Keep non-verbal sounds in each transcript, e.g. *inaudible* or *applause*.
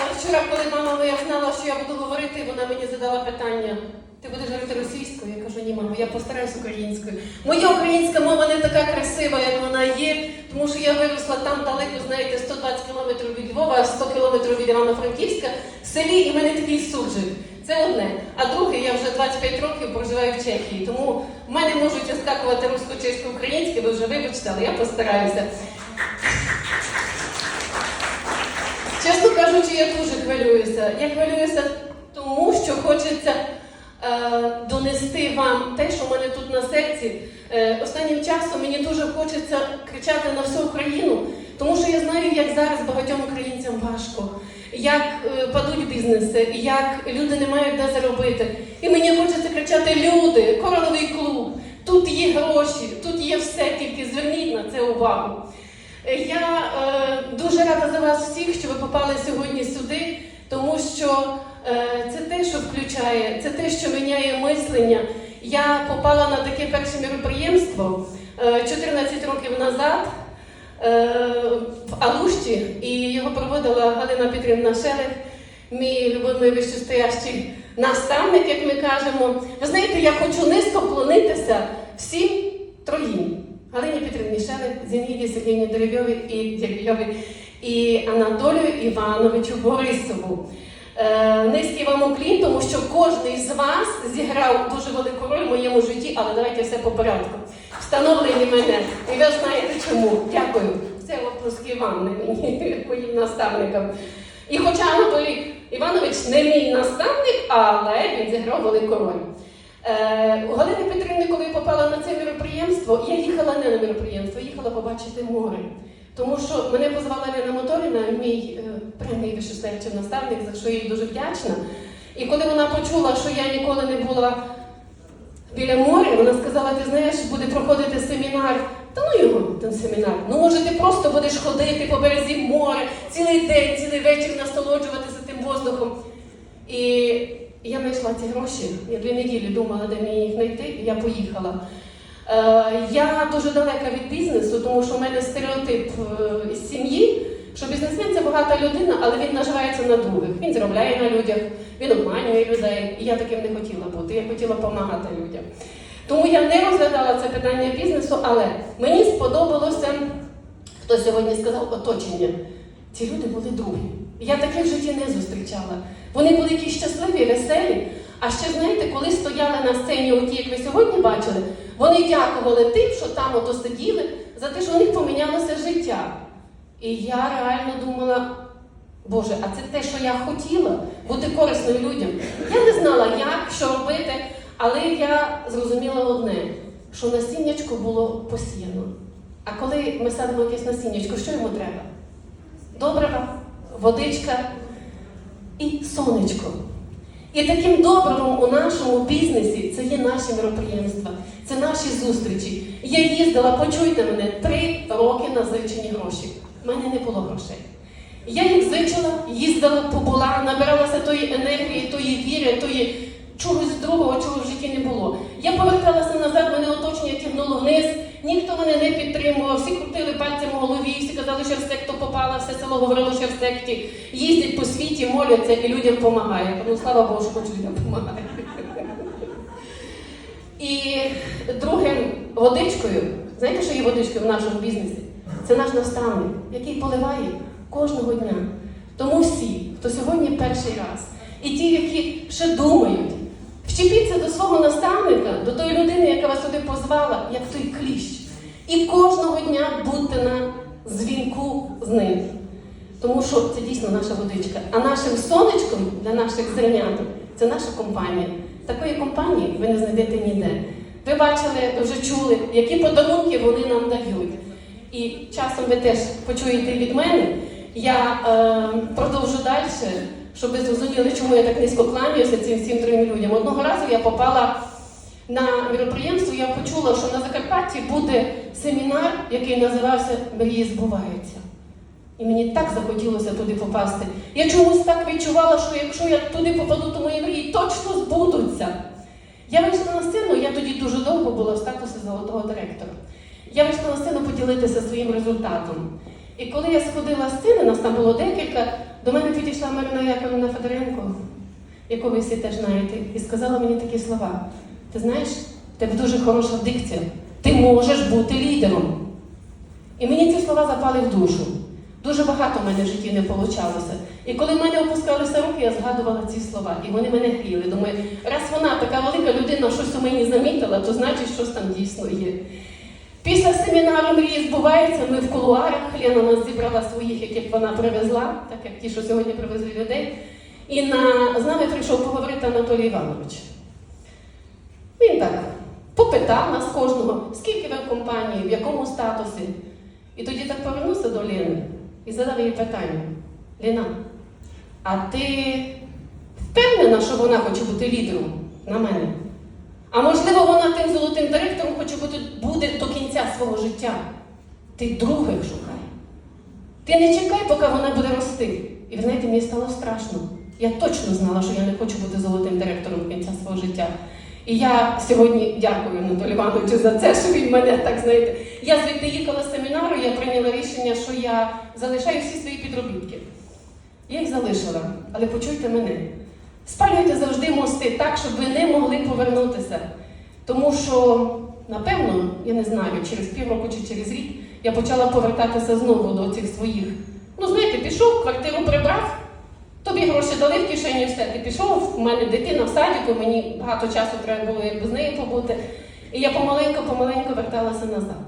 вечора, коли мама моя знала, що я буду говорити, вона мені задала питання. Ти будеш говорити російською? Я кажу, ні, мамо, я постараюсь українською. Моя українська мова не така красива, як вона є, тому що я виросла там далеко, знаєте, 120 кілометрів від Львова, 100 кілометрів від Івано-Франківська, в селі, і мене такий суржик. Це одне. А друге, я вже 25 років проживаю в Чехії, тому в мене можуть оскакувати русько-чесько-українське, ви вже вибачте, але я постараюся. Кажучи, я дуже хвилююся. Я хвилююся тому, що хочеться е, донести вам те, що в мене тут на серці. Е, останнім часом мені дуже хочеться кричати на всю Україну, тому що я знаю, як зараз багатьом українцям важко, як е, падуть бізнеси, як люди не мають де заробити. І мені хочеться кричати: люди, кораловий клуб, тут є гроші, тут є все, тільки зверніть на це увагу. Я е, дуже за вас всіх, що ви попали сьогодні сюди, тому що е, це те, що включає, це те, що міняє мислення. Я попала на таке перше мероприємство е, 14 років назад е, в Алушті, і його проводила Галина Петрівна Шелех, мій любимий вищестоящий наставник, як ми кажемо. Ви знаєте, я хочу низько вклонитися всім троїм. Галині Петрівні Шелех, Зінаїді Сергійні Дерев'єві і Дерев'єві і Анатолію Івановичу Борисову. Е, низький вам уклін, тому що кожен з вас зіграв дуже велику роль в моєму житті, але давайте все по порядку. Встановлені мене. І ви знаєте чому. Дякую. Це оплески вам, не мені, *laughs* моїм наставникам. І хоча Анатолій Іванович не мій наставник, але він зіграв велику роль. Е, у Галини Петрівни, попала на це мероприємство, я їхала не на мероприємство, їхала побачити море. Тому що мене позвала Лена Моторіна, мій е, прямий вищестоячий наставник, за що їй дуже вдячна. І коли вона почула, що я ніколи не була біля моря, вона сказала: ти знаєш, буде проходити семінар. Та ну його ten семінар. Ну може ти просто будеш ходити по березі моря цілий день, цілий вечір насолоджуватися тим воздухом. І я знайшла ці гроші. Я дві неділі думала, де мені їх знайти, і я поїхала. Е, я дуже далека від бізнесу, тому що в мене стереотип е, із сім'ї, що бізнесмен це багата людина, але він наживається на других. Він заробляє на людях, він обманює людей. І я таким не хотіла бути. Я хотіла допомагати людям. Тому я не розглядала це питання бізнесу, але мені сподобалося, хто сьогодні сказав, оточення. Ці люди були другі. Я таких в житті не зустрічала. Вони були якісь щасливі, веселі. А ще знаєте, коли стояли на сцені, оті, як ви сьогодні бачили, вони дякували тим, що там ото сиділи, за те, що у них помінялося життя. І я реально думала, Боже, а це те, що я хотіла, бути корисною людям. Я не знала, як, що робити, але я зрозуміла одне, що насіннячко було посіяно. А коли ми садимо якесь насіннячко, що йому треба? Добрива, водичка і сонечко. І таким добривом у нашому бізнесі це є наші мероприємства, це наші зустрічі. Я їздила, почуйте мене, три роки на зичені гроші. У мене не було грошей. Я їх зичила, їздила, побула, набиралася тої енергії, тої віри, тої чогось другого, чого в житті не було. Я поверталася назад, мене оточення тягнуло вниз, ніхто мене не підтримував, всі крутили пальцем у голові, всі казали, що секту попала, все село говорило, що в секті. Їздять по світі, моляться і людям допомагають. Ну, слава Богу, що хоч людям допомагають. І другим водичкою, знаєте, що є водичкою в нашому бізнесі? Це наш наставник, який поливає кожного дня. Тому всі, хто сьогодні перший раз, і ті, які ще думають, вчепіться до свого наставника, до тої людини, яка вас сюди позвала, як той кліщ. І кожного дня будьте на дзвінку з ним. Тому що це дійсно наша водичка. А нашим сонечком для наших зерняток це наша компанія. Такої компанії ви не знайдете ніде. Ви бачили, вже чули, які подарунки вони нам дають. І часом ви теж почуєте від мене. Я е, продовжу далі, щоб ви зрозуміли, чому я так низько кланяюся цим всім трьом людям. Одного разу я попала на мероприємство, я почула, що на Закарпатті буде семінар, який називався Мрії збуваються. І мені так захотілося туди попасти. Я чомусь так відчувала, що якщо я туди попаду, то мої мрії точно збудуться. Я вийшла на сцену, я тоді дуже довго була в статусі золотого директора. Я вийшла на сцену поділитися своїм результатом. І коли я сходила з цими, нас там було декілька, до мене підійшла Марина Яковлевна Федоренко, яку ви всі теж знаєте, і сказала мені такі слова: ти знаєш, в тебе дуже хороша дикція, ти можеш бути лідером. І мені ці слова запали в душу. Дуже багато в мене в житті не вийшло. І коли в мене опускалися руки, я згадувала ці слова, і вони мене гріли. Думаю, раз вона така велика людина щось у мені замітила, то значить, щось там дійсно є. Після семінару мрії збувається, ми в кулуарах. Лена нас зібрала своїх, яких вона привезла, так як ті, що сьогодні привезли людей. І на, з нами прийшов поговорити Анатолій Іванович. Він так попитав нас кожного, скільки ви в компанії, в якому статусі. І тоді так повернувся до Лени і задав їй питання: Ліна, а ти впевнена, що вона хоче бути лідером на мене? А можливо, вона тим золотим директором хоче бути буде до кінця свого життя. Ти других шукай. Ти не чекай, поки вона буде рости. І знаєте, мені стало страшно. Я точно знала, що я не хочу бути золотим директором до кінця свого життя. І я сьогодні дякую Анатолію Івановичу за це, що він мене так знаєте. Я звідти їхала з семінару, я прийняла рішення, що я залишаю всі свої підробітки. Я їх залишила, але почуйте мене. Спалюйте завжди мости так, щоб ви не могли повернутися. Тому що, напевно, я не знаю, через півроку чи через рік я почала повертатися знову до цих своїх. Ну, знаєте, пішов, квартиру прибрав, тобі гроші дали в кишені, все, ти пішов, у мене дитина в садіку, мені багато часу треба було якби з нею побути. І я помаленьку-помаленьку верталася назад.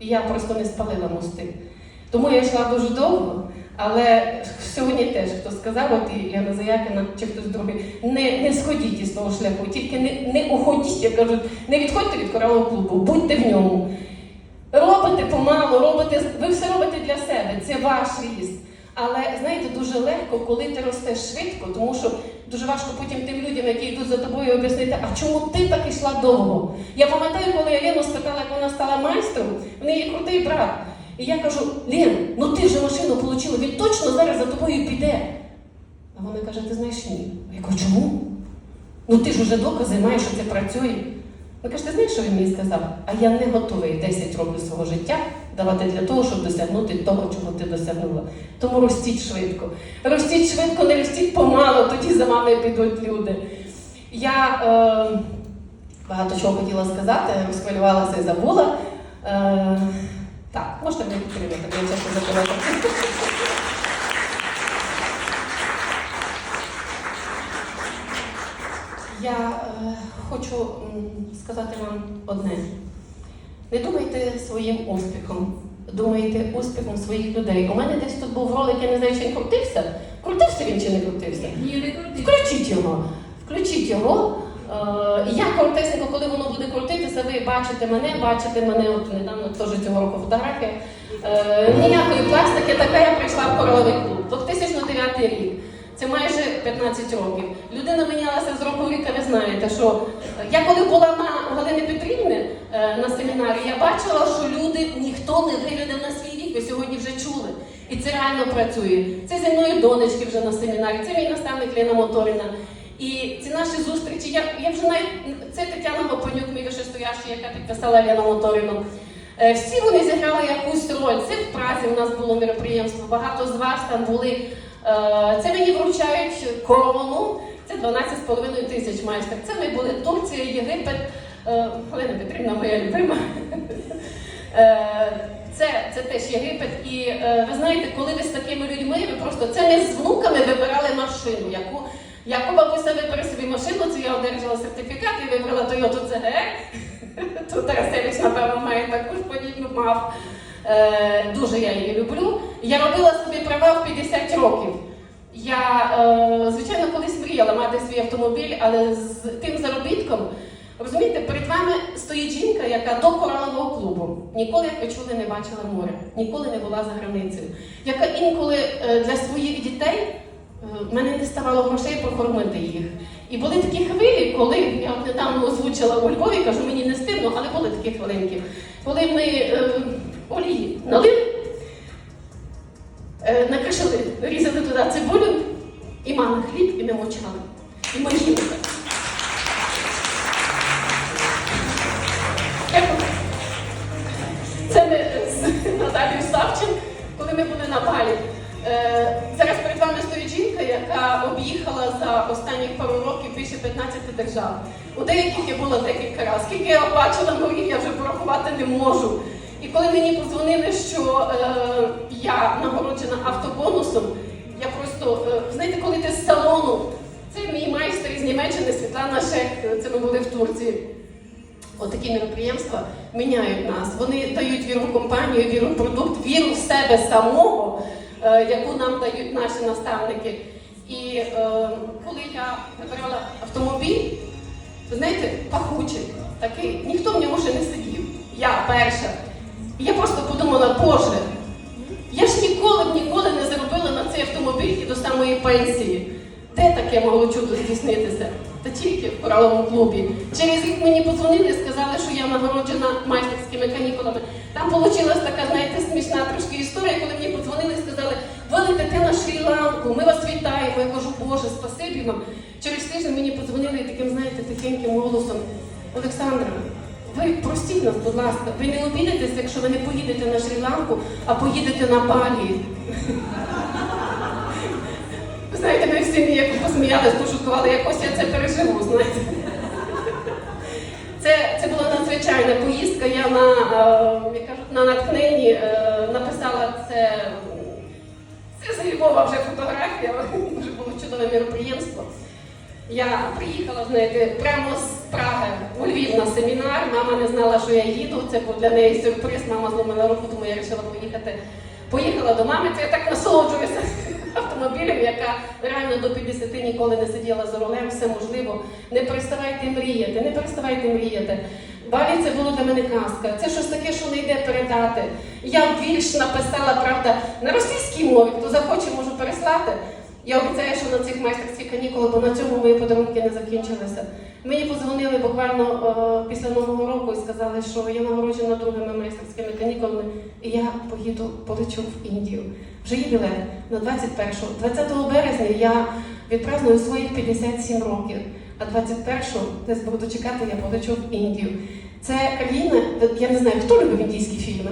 І я просто не спалила мости. Тому я йшла дуже довго, але сьогодні теж хто сказав, от і Яна Заякина чи хтось другий, не, не сходіть із того шляху, тільки не, не уходіть, як кажуть, не відходьте від коралового клубу, будьте в ньому. Робите помалу, робите, ви все робите для себе, це ваш ріст. Але знаєте, дуже легко, коли ти ростеш швидко, тому що дуже важко потім тим людям, які йдуть за тобою, об'яснити, а чому ти так йшла довго? Я пам'ятаю, коли я Лену спитала, як вона стала майстром, в неї крутий брат. І я кажу: Лен, ну ти вже машину отримала, він точно зараз за тобою піде. А вона каже: ти знаєш ні. Я кажу, чому? Ну ти ж уже докази маєш, що це працює. Вона каже, ти знаєш, що він мені сказав? А я не готовий 10 років свого життя давати для того, щоб досягнути того, чого ти досягнула. Тому ростіть швидко. Ростіть швидко, не ростіть помало, тоді за вами підуть люди. Я е, багато чого хотіла сказати, розхвилювалася і забула. Е, так, можете мене підтримати, бо я часто забуваю. Я е, хочу сказати вам одне. Не думайте своїм успіхом, думайте успіхом своїх людей. У мене десь тут був ролик, я не знаю, чи він крутився. Крутився він чи не крутився? Ні, не крути. Включіть його. Включіть його. Е, Я коротесенько, коли воно буде крутитися, ви бачите мене, бачите мене, от недавно теж цього року фотографія. Е, Ніякої пластики, така я прийшла в королевий клуб. 2009 рік. Це майже 15 років. Людина мінялася з року в рік, ви знаєте, що я коли була на Галини Петрівни е, на семінарі, я бачила, що люди ніхто не виглядав на свій вік, ви сьогодні вже чули. І це реально працює. Це зі мною донечки вже на семінарі, це мій наставник Лена Моторина. І ці наші зустрічі, я, я вже навіть це Тетяна Гопонюк, мій вищестоящий, яка підписала Лена Моторину. Е, Всі вони зіграли якусь роль. Це в Празі у нас було мероприємство, багато з вас там були. Е, Це мені вручають корону, це 12,5 тисяч майстер. Це ми були Турція, Єгипет, Е, Олена Петрівна, моя любима. Е, Це, це теж Єгипет. І е, ви знаєте, коли ви з такими людьми, ви просто це ми з внуками вибирали машину, яку яку бабуся вибере собі машину, це я одержала сертифікат і вибрала Toyota CGR. *laughs* Тут Тарасевич, напевно, має таку подібну мав. Дуже я її люблю. Я робила собі права в 50 років. Я, е, звичайно, колись мріяла мати свій автомобіль, але з тим заробітком, розумієте, перед вами стоїть жінка, яка до коралового клубу ніколи, як ви чули, не бачила море, ніколи не була за границею, яка інколи е, для своїх дітей е, мене не ставало грошей прокормити їх. І були такі хвилі, коли я от недавно озвучила у Львові, кажу, мені не стидно, але були такі хвилинки, коли ми е, олії налили, е, Е, накришили, різати туди цибулю і мали хліб, і ми. І ми. Це ми з Наталією Савчин, коли ми були на балі. Е, зараз перед вами стоїть жінка, яка об'їхала за останні пару років більше 15 держав. У деяких я була декілька разів. Скільки я бачила морів, я вже порахувати не можу. І коли мені подзвонили, що е, я нагороджена автобонусом, я просто, е, знаєте, коли ти з салону, це мій майстер із Німеччини Світлана Шек, це ми були в Турції. Отакі мероприємства міняють нас. Вони дають віру в компанію, віру в продукт, віру в себе самого, е, яку нам дають наші наставники. І е, коли я вибирала автомобіль, ви знаєте, пахучий такий, ніхто в ньому ще не сидів. Я перша. Я просто подумала, Боже, я ж ніколи б ніколи не заробила на цей автомобіль і до самої пенсії. Де таке могло чудо здійснитися? Та тільки в кораловому клубі. Через рік мені подзвонили сказали, що я нагороджена майстерськими канікулами. Там вийшла така, знаєте, смішна трошки історія, коли мені подзвонили і сказали, ви летите на Шрі-Ланку, ми вас вітаємо. Я кажу, Боже, спасибі вам. Через тиждень мені подзвонили таким, знаєте, тихеньким голосом. Олександра, ви простіть нас, будь ласка, ви не обідетеся, якщо ви не поїдете на Шрі-Ланку, а поїдете на Балі. Ви знаєте, ми всі ніяк посміялись, пошуткували, якось я це переживу, знаєте. Це, це була надзвичайна поїздка. Я на, е, як кажуть, на натхненні е, написала це. Це заїбова вже фотографія, дуже було чудове мероприємство. Я приїхала, знаєте, прямо з Праги у Львів на семінар. Мама не знала, що я їду. Це був для неї сюрприз. Мама зломила руку, тому я вирішила поїхати. Поїхала до мами, це я так насолоджуюся *laughs* автомобілем, яка реально до 50 ніколи не сиділа за рулем, все можливо. Не переставайте мріяти, не переставайте мріяти. Балі це було для мене казка. Це щось таке, що не йде передати. Я вірш написала, правда, на російській мові, хто захоче, можу переслати. Я обіцяю, що на цих майстерських канікулах, бо на цьому мої подарунки не закінчилися. Мені подзвонили буквально е, після Нового року і сказали, що я нагороджена другими майстерськими канікулами, і я поїду, полечу в Індію. Вже є білет на 21-го. 20 березня я відпраздную свої 57 років, а 21-го, десь буду чекати, я полечу в Індію. Це країна, я не знаю, хто любив індійські фільми.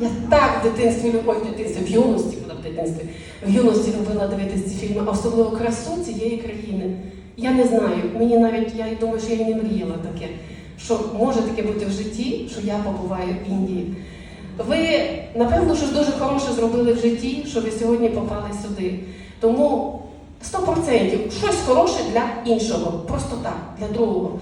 Я так в дитинстві любила, в дитинстві, в юності, дитинстві, в юності любила дивитися ці фільми, а особливо красу цієї країни. Я не знаю, мені навіть, я думаю, що я не мріяла таке, що може таке бути в житті, що я побуваю в Індії. Ви, напевно, щось дуже хороше зробили в житті, що ви сьогодні попали сюди. Тому 100% щось хороше для іншого, просто так, для другого.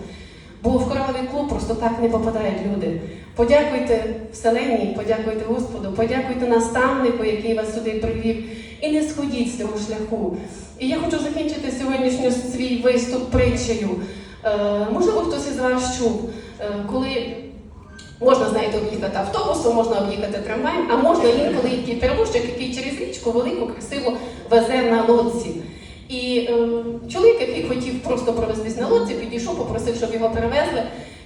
Бо в кораловий клуб просто так не попадають люди. Подякуйте Вселенні, подякуйте Господу, подякуйте наставнику, який вас сюди привів, і не сходіть з цього шляху. І я хочу закінчити сьогоднішній свій виступ притчею. Е, можливо, хтось із вас чув, е, коли можна, знаєте, об'їхати автобусом, можна об'їхати трамваєм, а можна інколи який перевозчик, який через річку велику, красиво везе на лодці. І е, чоловік, який хотів просто провестись на лодці, підійшов, попросив, щоб його перевезли.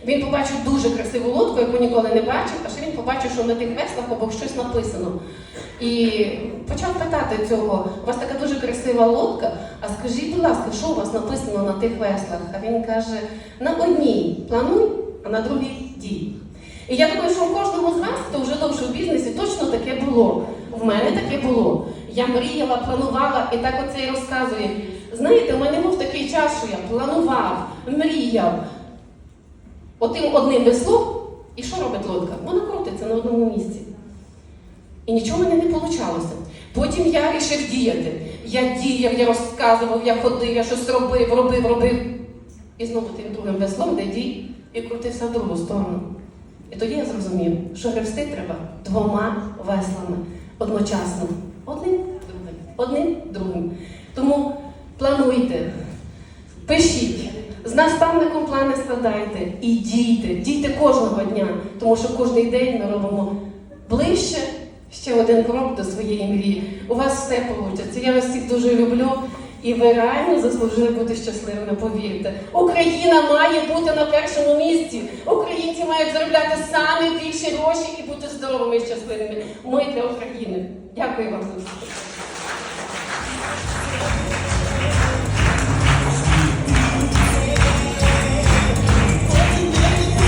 Він побачив дуже красиву лодку, яку ніколи не бачив, а ще він побачив, що на тих веслах обох щось написано. І почав питати цього, у вас така дуже красива лодка, а скажіть, будь ласка, що у вас написано на тих веслах? А він каже: на одній плануй, а на другій дій. І я думаю, що у кожного з вас, хто вже довше в бізнесі, точно таке було. В мене таке було. Я мріяла, планувала і так оце і розказує. Знаєте, у мене був такий час, що я планував, мріяв. Отим одним веслом, і що робить лодка? Вона крутиться на одному місці. І нічого мене не вийшло. Потім я вирішив діяти. Я діяв, я розказував, я ходив, я щось робив, робив, робив. І знову тим другим веслом, де дій, і крутився в другу сторону. І тоді я зрозумів, що гребсти треба двома веслами одночасно. Одним другим, одним другим. Тому плануйте, пишіть, з наставником плани складайте і дійте, дійте кожного дня, тому що кожен день ми робимо ближче ще один крок до своєї мрії. У вас все вийде. Я вас всіх дуже люблю. І ви реально заслужили бути щасливими, повірте. Україна має бути на першому місці. Українці мають заробляти самі більші гроші і бути здоровими і щасливими. Ми для України. Дякую вам за це.